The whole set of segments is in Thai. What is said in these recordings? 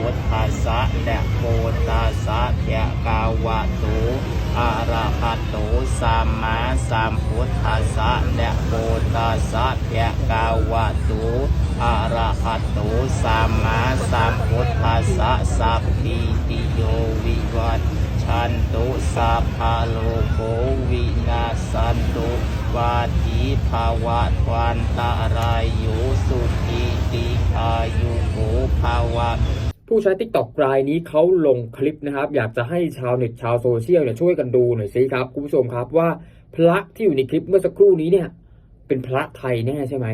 พุทธัสสะและโพตัสสะเทะกาวะโตอะระหะโตสัมมาสัมพุทธัสสะและโพตัสสะเทะกาวะโตอะระหะโตสัมมาสัมพุทธัสสะสัพพิติโยวิวัตชันตุสัพพะโลโควินาสันตุวาทีภาวะทวันตารายโยสุขีติอายุโกภาวะ ผู้ใช้ t ิ k t o k รายนี้เขาลงคลิปนะครับ อยากจะให้ชาวเน็ตชาวโซเชียลเนี่ยช่วยกันดูหน่อยสิครับคุณผู้ชมครับว่าพระที่อยู่ในคลิปเมื่อสักครู่นี้เนี่ย เป็นพระไทยแน่ใช่ไหม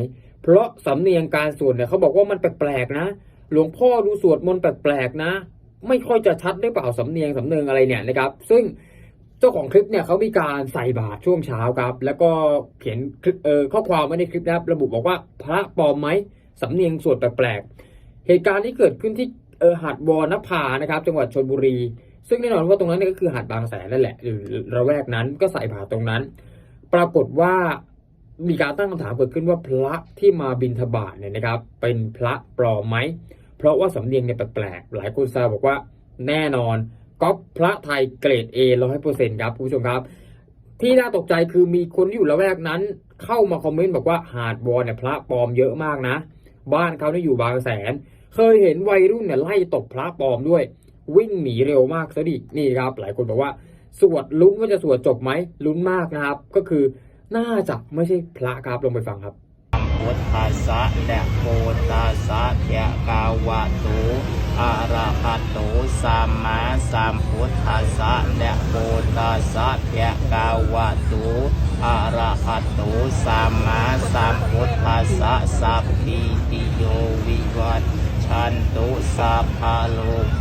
เพราะสำเนียงการสวดเนี่ยเขาบอกว่ามันแปลกๆนะ หลวงพ่อดูสวดมนต์แปลกๆนะ ไม่ค่อยจะชัดได้เปล่าสำเนียงสำเนียงอะไรเนี่ยนะครับ ซึ่งเจ้าของคลิปเนี่ยเขามีการใส่บาตรช่วงเช้าครับ แล้วก็เขียนคลิปเออข้อความไว้ในคลิปนะครับ ระบุบอกว่าพระปลอมไหมสำเนียงสวดแปลกๆเหตุการณ์ที่เกิดขึ้นที่ เออหาดวอนภานะครับ จังหวัดชลบุรี ซึ่งแน่นอนว่าตรงนั้นเนี่ยก็คือหาดบางแสนนั่นแหละหรือระแวกนั้นก็ใส่บาตรงนั้น ปรากฏว่ามีการตั้งคำถามเกิดขึ้นว่าพระที่มาบินทบาทเนี่ยนะครับ เป็นพระปลอมไหม เพราะว่าสำเนียงเนี่ยแปลกๆหลายคนซวบอกว่าแน่นอนก๊อปพระไทยเกรด A ร้อยเปอร์เซ็นต์ครับคุณผู้ชมครับ ที่น่าตกใจคือมีคนที่อยู่ละแวกนั้น เข้ามาคอมเมนต์บอกว่าหาดวอนเนี่ยพระปลอมเยอะมากนะ บ้านเขาเนี่ยอยู่บางแสน เคยเห็นวัยรุ่นเนี่ยไล่ตบพระปลอมด้วย วิ่งหนีเร็วมากซะดินี่ครับ หลายคนบอกว่า สวดลุ้นว่าจะสวดจบไหมลุ้นมากนะครับ ก็คือน่าจะไม่ใช่พระครับลงไปฟังครับพุทธัสะและโพตัสะเทะกาวะโตอะระหะโตสัมมาสัมพุทธัสะและโพตัสะเทะกาวะโต อะระหะโตสัมมาสัมพุทธัสสะสัพพิติโยวิวัตชันตุสัพพะโลโค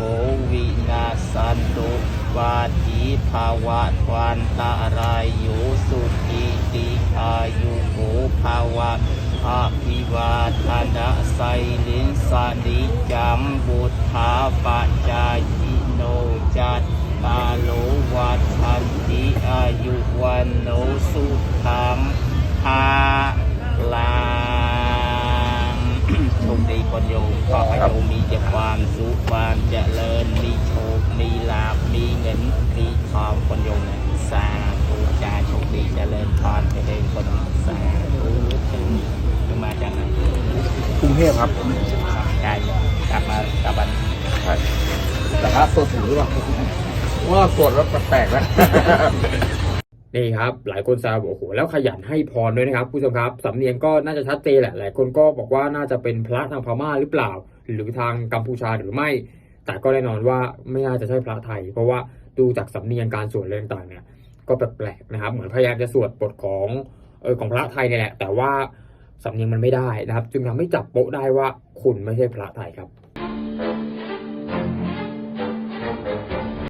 วินาสันตุวาทีภาวะทวันตารายโยสุขีติอายุโกภาวะอาภิวาทนาไซลินสานิจังบุตธาปัจจายิโนจัตตาโลวัต อายุวันโนสุขังภาลังโชคดีคนโยมขอให้โยมมีแต่ความสุขความเจริญมีโชค มีลาภมีเงินมีทองคนโยมนะสาธุจาโชคดีเจริญพรไปเองคนสาธุถึงจะมาจากไหนกรุงเทพครับใช่กลับมากลับวันใช่แต่ถ้าสวดถือหรือเปล่า ว่าสวดแล้วแปลกๆนะนี่ครับหลายคนแซวบอกโอ้โหแล้วขยันให้พรด้วยนะครับผู้ชมครับสำเนียงก็น่าจะชัดเจนแหละหลายคนก็บอกว่าน่าจะเป็นพระทางพม่าหรือเปล่า หรือทางกัมพูชาหรือไม่ แต่ก็แน่นอนว่าไม่น่าจะใช่พระไทย เพราะว่าดูจากสำเนียงการสวดเรื่องต่างเนี่ยก็แปลกๆนะครับ เหมือนพยายามจะสวดบทของเออของพระไทยเนี่ยแหละแต่ว่าสำเนียงมันไม่ได้นะครับ จึงทำให้จับโป๊ะได้ว่าคุณไม่ใช่พระไทยครับ